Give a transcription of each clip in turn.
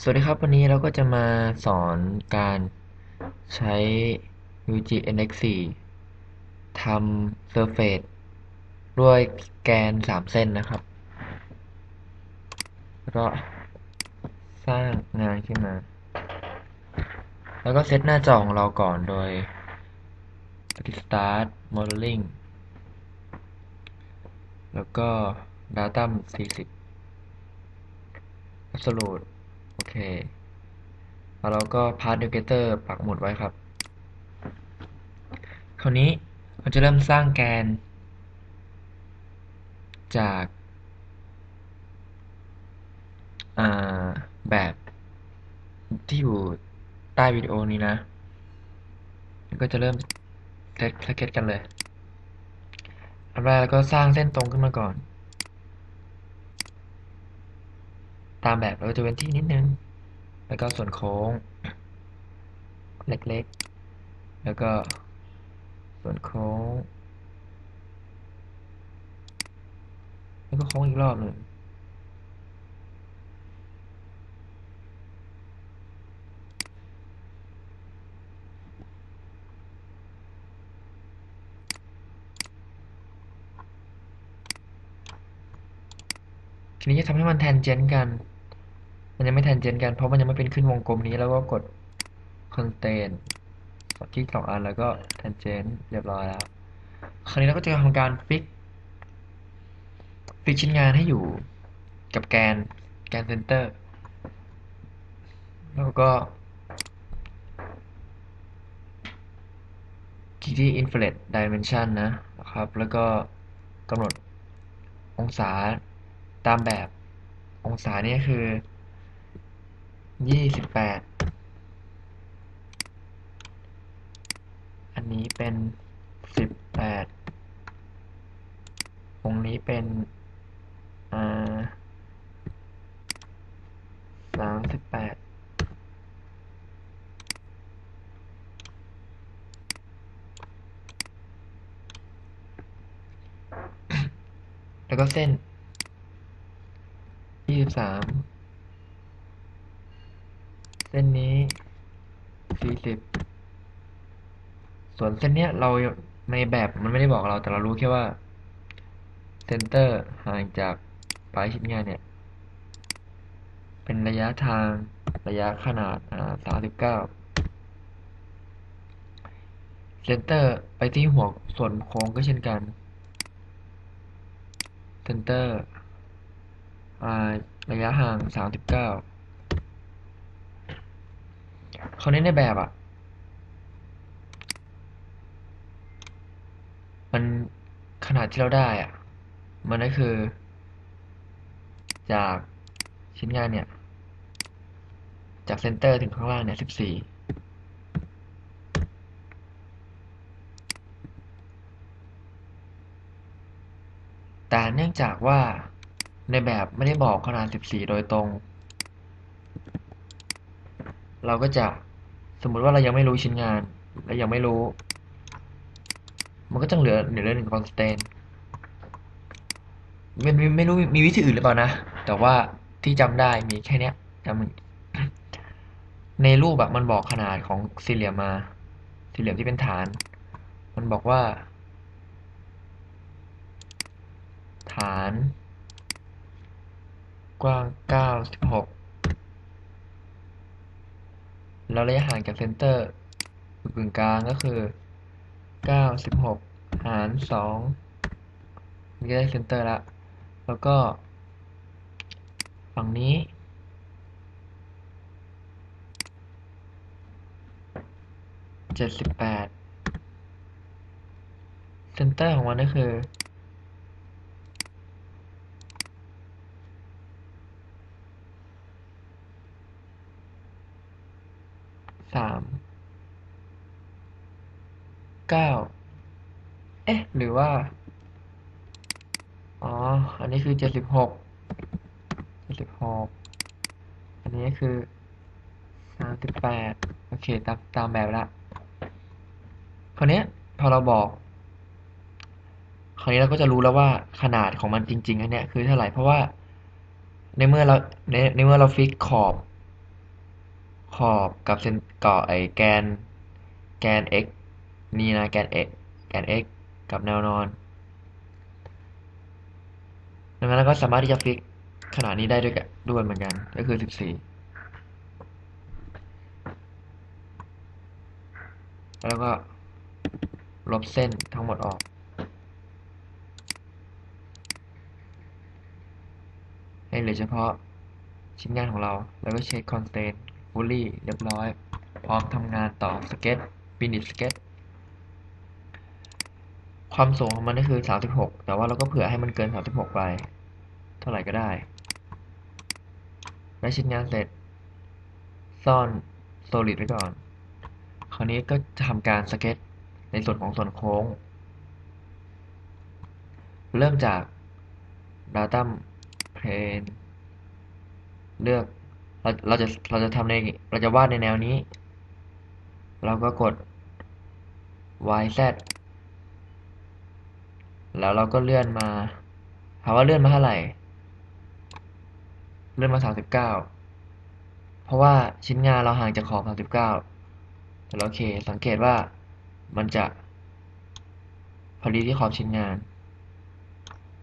สวัสดีครับ วันนี้เราก็จะมาสอนการใช้ UG NX4 ทำ Surface ด้วยแกน 3 เส้นนะครับแล้วก็สร้างงานขึ้นมา แล้วก็เซตหน้าจอของเราก่อนโดย Start Modeling แล้วก็ Datum 40 Absolute เคแล้วเราก็ Path Navigator ปักหมุดไว้ครับ คราวนี้เราจะเริ่มสร้างแกน จากแบบที่อยู่ใต้วิดีโอนี้นะ ก็จะเริ่มเซตสเก็ตกันเลยอันแรกเราก็สร้างเส้นตรงขึ้นมาก่อน ตามแบบเราจะเว้นที่นิดนึง แล้วก็ส่วนโค้ง เล็กๆ แล้วก็ส่วนโค้ง แล้วก็โค้งอีกรอบหนึ่งทีนี้จะทำให้มันแทนเจนกัน มันยังไม่แทนเจนกันเพราะมันยังไม่เป็นขึ้นวงกลมนี้แล้วก็กด constraint คลิกสองอันแล้วก็แทนเจนเรียบร้อยแล้ว คราวนี้เราก็จะทำการฟิกฟิกชิ้นงานให้อยู่กับแกนแกนเซนเตอร์ แล้วก็คลิกที่ infrared dimension นะนะครับ แล้วก็กำหนดองศาตามแบบองศาเนี่ยคือ ยี่สิบแปดอันนี้เป็นสิบแปดตรงนี้เป็นสามสิบแปดแล้วก็เส้นยี่สิบสาม ส้นนี้สี่สิบส่วนเส้นเนี้ยเราในแบบมันไม่ได้บอกเราแต่เรารู้แค่ว่าเซนเตอร์ห่างจากปลายชิ้นงานเนี่ย เป็นระยะทางระยะขนาดอ่าสามสิบเก้าเซนเตอร์ไปที่หัวส่วนโค้งก็เช่นกันเซนเตอร์ระยะห่างสามสิบเก้า เขาเน้นในแบบอะมันขนาดที่เราได้อะมันก็คือ จากชิ้นงานเนี่ย จากเซนเตอร์ถึงข้างล่างเนี่ยสิบสี่แต่เนื่องจากว่าในแบบไม่ได้บอกขนาดสิบสี่โดยตรง เราก็จะสมมุติว่าเรายังไม่รู้ชิ้นงานและยังไม่รู้ มันก็จะเหลือเหลือหนึ่ง constant ไม่ไม่ไม่รู้มีวิธีอื่นหรือเปล่านะ แต่ว่าที่จำได้มีแค่เนี้ยจำในรูปแบบมันบอกขนาดของสี่เหลี่ยมมา สี่เหลี่ยมที่เป็นฐาน มันบอกว่า ฐาน กว้างเก้าสิบหก แล้วระยะห่างจากเซนเตอร์กึ่งกลางก็คือเก้าสิบหกหารสองนี่ก็ได้เซนเตอร์ละแล้วก็ ฝั่งนี้เจ็ดสิบแปดเซนเตอร์ของมันก็คือ สามเก้าเอ๊ะ หรือว่า อ๋อ อันนี้คือเจ็ดสิบหกเจ็ดสิบหกอันนี้คือสามสิบแปดโอเค ตามตามแบบละคราวนี้พอเราบอกคราวนี้เราก็จะรู้แล้วว่าขนาดของมันจริง ๆ อันเนี้ยคือเท่าไหร่เพราะว่าในเมื่อเราในในเมื่อเราฟิกขอบ ขอบกับเซนกาะไอแกน แกน x นี่นะแกน x แกน x กับแนวนอนดังนั้นเราก็สามารถที่จะฟิกขนาดนี้ได้ด้วยกันด้วยเหมือนกัน ก็คือ 14 แล้วก็ลบเส้นทั้งหมดออก ให้เหลือเฉพาะชิ้นงานของเรา แล้วก็เช็ค constraint fully เรียบร้อย พร้อมทำงานต่อสเก็ต finish สเก็ตความสูงของมันก็คือ 36 แต่ว่าเราก็เผื่อให้มันเกิน 36 ไป เท่าไหร่ก็ได้ได้ชิ้นงานเสร็จ ซ่อน solid ไว้ก่อน คราวนี้ก็จะทำการสเก็ตในส่วนของส่วนโค้ง เริ่มจาก datum plane เลือก เราเราจะเราจะทำในเราจะวาดในแนวนี้ เราก็กด y z แล้วเราก็เลื่อนมาถามว่าเลื่อนมาเท่าไหร่ เลื่อนมา39เพราะว่าชิ้นงานเราห่างจากขอบ39แต่โอเค สังเกตว่ามันจะ พอดีที่ขอบชิ้นงาน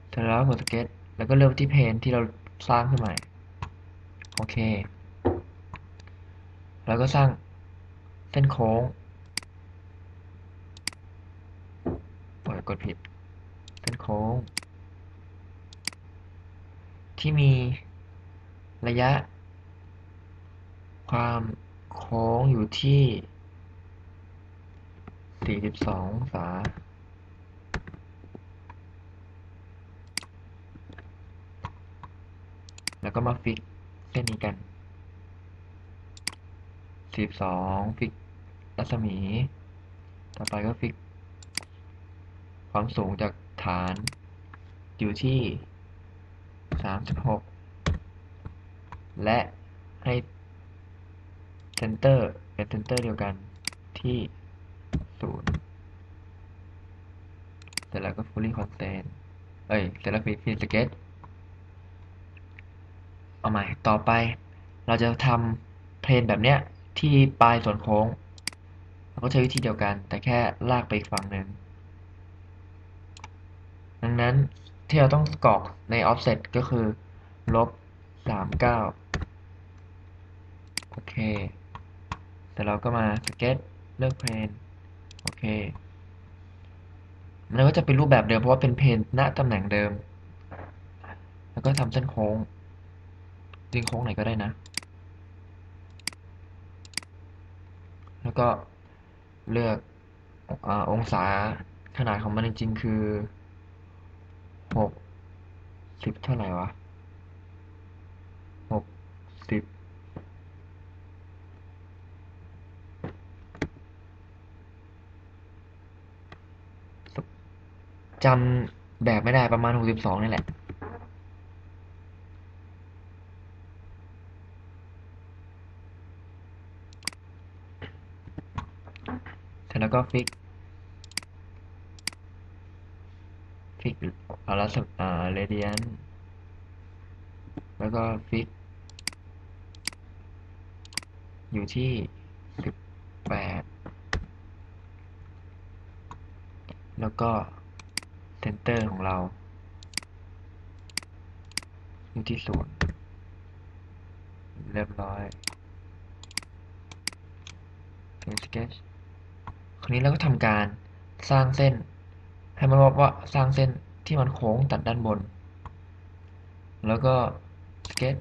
เสร็จแล้วกดสเก็ตแล้วก็เลือกที่เพนที่เราสร้างขึ้นใหม่ โอเค แล้วก็สร้างเส้นโค้งโอ้ยกดผิด เส้นโค้ง ที่มีระยะ ความโค้งอยู่ที่ 42องศาแล้วก็มาฟิก เส้นนี้กัน42ฟิกรัศมี ต่อไปก็ฟิก ความสูงจากฐานอยู่ที่36และให้เซนเตอร์เป็นเซนเตอร์เดียวกันที่0เสร็จแล้วก็ fully constant เอ้ยเสร็จแล้วฟิกฟิสเก็ต เอาใหม่ต่อไป เราจะทำเพลนแบบเนี้ยที่ปลายส่วนโค้ง เราก็ใช้วิธีเดียวกัน แต่แค่ลากไปอีกฝั่งหนึ่งดังนั้นที่เราต้องกรอกใน offset ก็คือลบ39 โอเคเสร็จแล้วก็มาสเก็ตเลือกเพลน โอเค มันก็จะเป็นรูปแบบเดิมเพราะว่าเป็นเพนณตำแหน่งเดิม แล้วก็ทำเส้นโค้ง จริงโค้งไหนก็ได้นะ แล้วก็เลือกอองศาขนาดของมันจริงๆคือหกสิบเท่าไหร่วะหกสิบจำแบบไม่ได้ประมาณหกสิบสองนี่แหละ เสร็จ แล้วก็ฟิกฟิกอารัสอ่าเรเดียนแล้วก็ฟิกอยู่ที่สิบแปดแล้วก็เซนเตอร์ของเรา อยู่ที่ศูนย์เรียบร้อยเป็นสเกจ คราวนี้เราก็ทำการสร้างเส้น ให้มันบอกว่าสร้างเส้นที่มันโค้งตัดด้านบน แล้วก็สเก็ต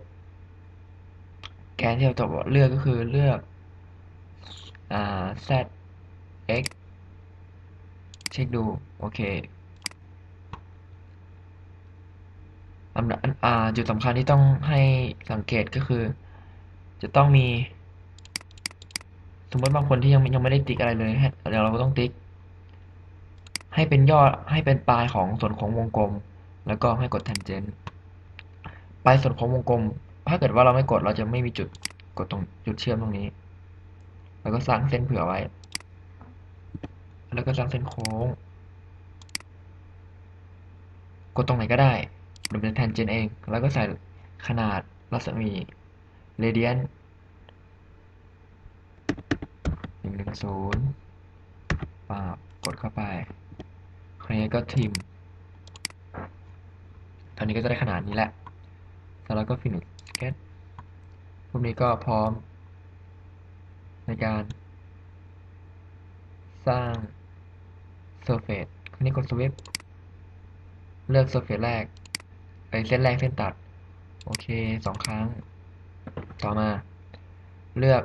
แกนที่เราจะเลือกก็คือเลือกอ่า z x เช็คดู โอเคอันอันอ่าจุดสำคัญที่ต้องให้สังเกตก็คือ จะต้องมี สมมติบางคนที่ยังยังไม่ได้ติ๊กอะไรเลยเดี๋ยวเราก็ต้องติ๊ก ให้เป็นยอดให้เป็นปลายของส่วนของวงกลม แล้วก็ให้กด tangent ปลายส่วนของวงกลม ถ้าเกิดว่าเราไม่กดเราจะไม่มีจุดกดตรงจุดเชื่อมตรงนี้ แล้วก็สร้างเส้นเผื่อไว้ แล้วก็สร้างเส้นโค้ง กดตรงไหนก็ได้หรือเป็น tangent เอง แล้วก็ใส่ขนาดรัศมี radian งหนึ่งศูนย์ปาบกดเข้าไปคราวนี้ก็ทิมตอนนี้ก็จะได้ขนาดนี้แหละ แล้วก็ finish sketch รูปนี้ก็พร้อม ในการสร้าง surface คราวนี้กด swipe เลือก surface แรกไปเส้นแรกเส้นตัด โอเคสองครั้ง ต่อมา เลือก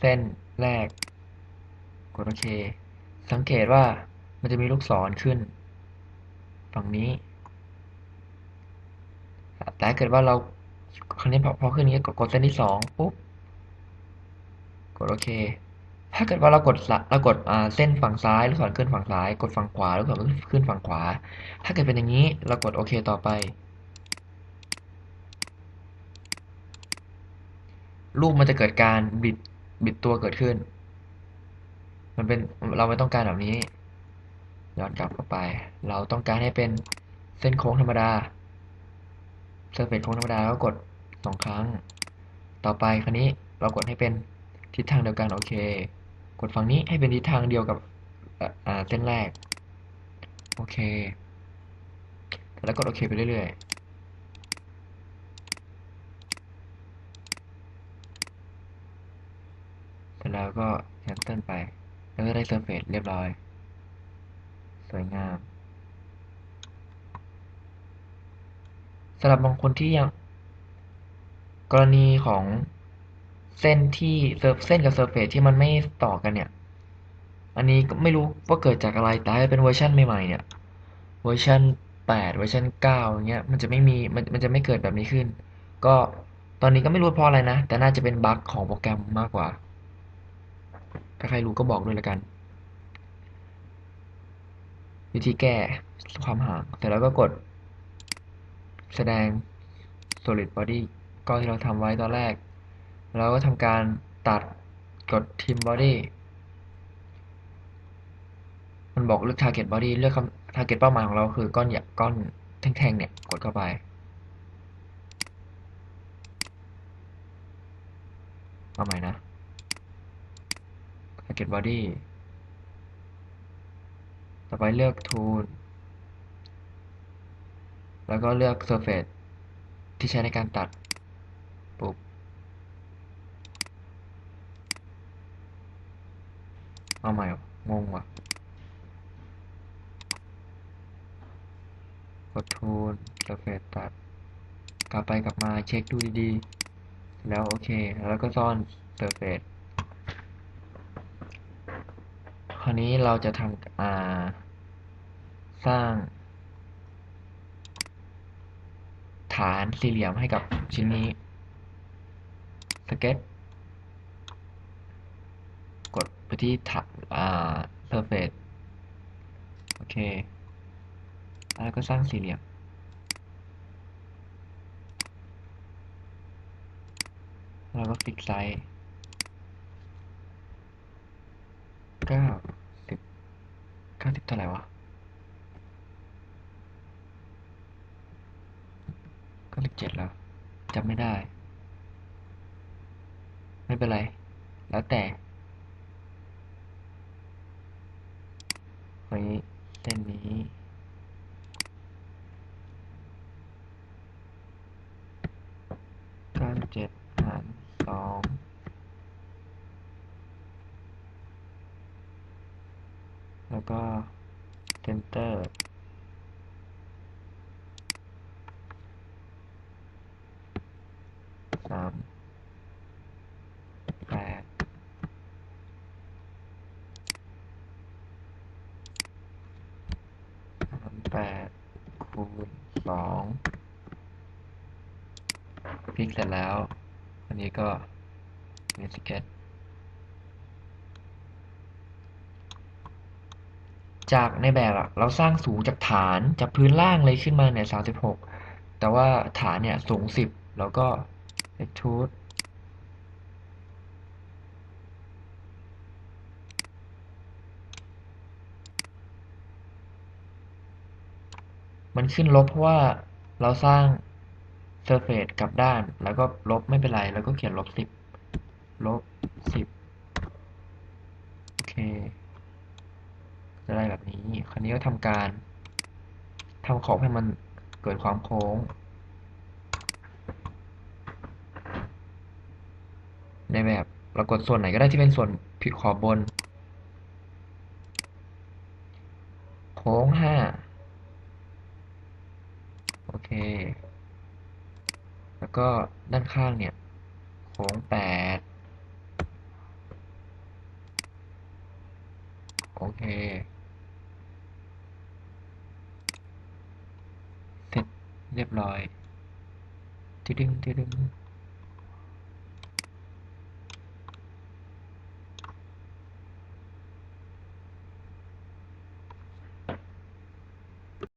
เส้นแรก กดโอเค สังเกตว่ามันจะมีลูกศรขึ้น ฝั่งนี้ แต่ถ้าเกิดว่าเราครั้นี้พอพอขึ้นนี้กดกดเส้นที่สองปุ๊บ กดโอเค ถ้าเกิดว่าเรากดเรากดเส้นฝั่งซ้ายลูกศรขึ้นฝั่งซ้าย กดฝั่งขวาลูกศรขึ้นฝั่งขวา ถ้าเกิดเป็นอย่างนี้เรากดโอเคต่อไป รูปมันจะเกิดการบิด บิดตัวเกิดขึ้น มันเป็นเราไม่ต้องการแบบนี้ ย้อนกลับเข้าไป เราต้องการให้เป็นเส้นโค้งธรรมดาเซอร์เฟซโค้งธรรมดาก็กดสองครั้ง ต่อไปคราวนี้เรากดให้เป็นทิศทางเดียวกันโอเค กดฝั่งนี้ให้เป็นทิศทางเดียวกับเอ่ออ่าเส้นแรก โอเค แล้วกดโอเคไปเรื่อยๆ เสร็จ แล้วก็แคนเซิลไป แล้วก็ได้เซอร์เฟซเรียบร้อย สวยงามสำหรับบางคนที่ยัง กรณีของเส้นที่เซิร์ฟเส้นกับเซอร์ฟเฟซที่มันไม่ต่อกันเนี่ย อันนี้ก็ไม่รู้ว่าเกิดจากอะไรแต่ถ้าเป็นเวอร์ชันใหม่ๆเนี่ย เวอร์ชันแปดเวอร์ชันเก้าอย่างเงี้ยมันจะไม่มีมันมันจะไม่เกิดแบบนี้ขึ้น ก็ตอนนี้ก็ไม่รู้เพราะอะไรนะ แต่น่าจะเป็นบั๊กของโปรแกรมมากกว่า ถ้าใครรู้ก็บอกด้วยละกัน วิธีแก้ความห่างเสร็จแล้วก็กด แสดง solid body ก้อนที่เราทำไว้ตอนแรกแล้วก็ทำการตัดกด trim body มันบอกเลือก target body เลือกคำ target เป้าหมายของเราคือก้อนใหญ่ก้อนแท่งๆเนี่ย กดเข้าไปเอาใหม่นะ target body ต่อไปเลือก tool แล้วก็เลือก surface ที่ใช้ในการตัดปุ๊บเอาใหม่งงว่ะกด tool surface ตัด กลับไปกลับมาเช็คดูดีๆ แล้วโอเค แล้วก็ซ่อน surface ค ราวนี้เราจะทำอ่า สร้าง ฐานสี่เหลี่ยมให้กับชิ้นนี้สเก็ตกดไปที่ฐานอ่า surface โอเค แล้วก็สร้างสี่เหลี่ยม แล้วก็ฟิกไซส์ เก้าสิบเก้าสิบเท่าไหร่วะเก้าสิบเจ็ดแล้วจำไม่ได้ ไม่เป็นไร แล้วแต่เฮ้เส้นนี้เก้าสิบเจ็ดหารสองแล้ว ก็เซนเตอร์สามแปดสามแปดคูณสองพลิกเสร็จแล้ว อันนี้ก็มีสเก็ต จากในแบบอะเราสร้างสูงจากฐานจากพื้นล่างเลยขึ้นมาเนี่ยสามสิบหกแต่ว่าฐานเนี่ยสูงสิบแล้วก็ extrude มันขึ้นลบเพราะว่าเราสร้าง surface กลับด้าน แล้วก็ลบไม่เป็นไร แล้วก็เขียนลบสิบลบสิบโอเค จะได้แบบนี้ คราวนี้ก็ทำการทำขอบให้มันเกิดความโค้ง ในแบบเรากดส่วนไหนก็ได้ที่เป็นส่วนผิดขอบบน โค้งห้าโอเค แล้วก็ด้านข้างเนี่ย โค้งแปดโอเค เรียบร้อยติดึงติดึง